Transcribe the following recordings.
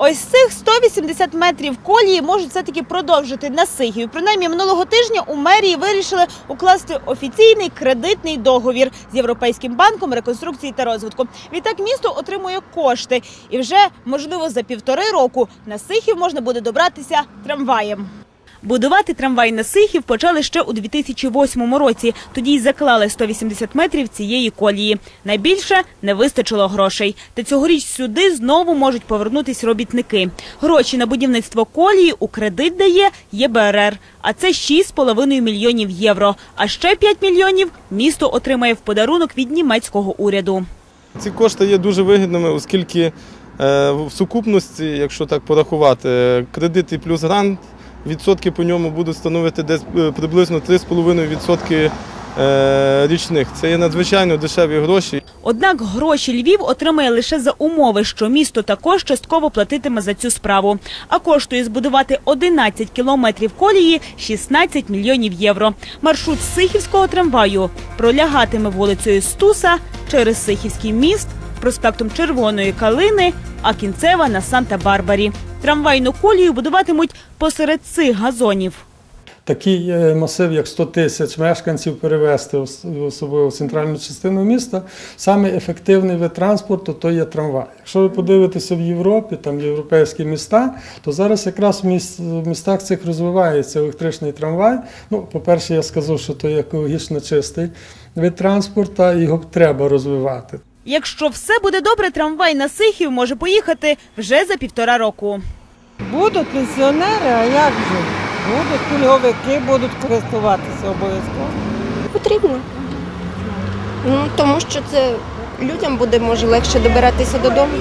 Ось цих 180 метрів колії можуть все-таки продовжити на Сихів. Принаймні минулого тижня у мерії вирішили укласти офіційний кредитний договір з Європейським банком реконструкції та розвитку. Відтак місто отримує кошти, і вже можливо за півтори року на Сихів можна буде добратися трамваєм. Будувати трамвай на Сихів почали ще у 2008 році. Тоді й заклали 180 метрів цієї колії. Найбільше не вистачило грошей. Та цьогоріч сюди знову можуть повернутись робітники. Гроші на будівництво колії у кредит дає ЄБРР. А це 6,5 мільйонів євро. А ще 5 мільйонів місто отримає в подарунок від німецького уряду. Ці кошти є дуже вигідними, оскільки е, в сукупності, якщо так порахувати, кредити плюс грант, відсотки по ньому будуть становити десь е, приблизно 3,5% е, річних. Це є надзвичайно дешеві гроші. Однак гроші Львів отримає лише за умови, що місто також частково платитиме за цю справу. А коштує збудувати 11 кілометрів колії 16 мільйонів євро. Маршрут Сихівського трамваю пролягатиме вулицею Стуса через Сихівський міст, проспектом Червоної Калини, а кінцева на Санта-Барбарі. Трамвайну колію будуватимуть посеред цих газонів. Такий е, масив, як 100 тисяч мешканців, перевезти особливо в центральну частину міста, саме ефективний вид транспорту то є трамвай. Якщо ви подивитеся в Європі, там європейські міста, то зараз якраз в містах цих розвивається електричний трамвай. Ну, по-перше, я скажу, що то екологічно чистий вид транспорту, його треба розвивати. Якщо все буде добре, трамвай на Сихів може поїхати вже за півтора року. Будуть пенсіонери, а як же? Будуть пільговики, будуть користуватися обов'язково. Потрібно. Ну, тому що це людям буде може легше добиратися додому.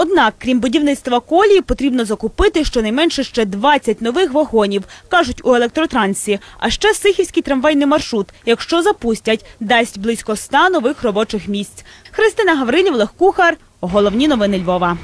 Однак, крім будівництва колії, потрібно закупити щонайменше ще 20 нових вагонів, кажуть у електротрансі. А ще Сихівський трамвайний маршрут, якщо запустять, дасть близько 100 нових робочих місць. Христина Гаврилів, Легкухар, Головні новини Львова.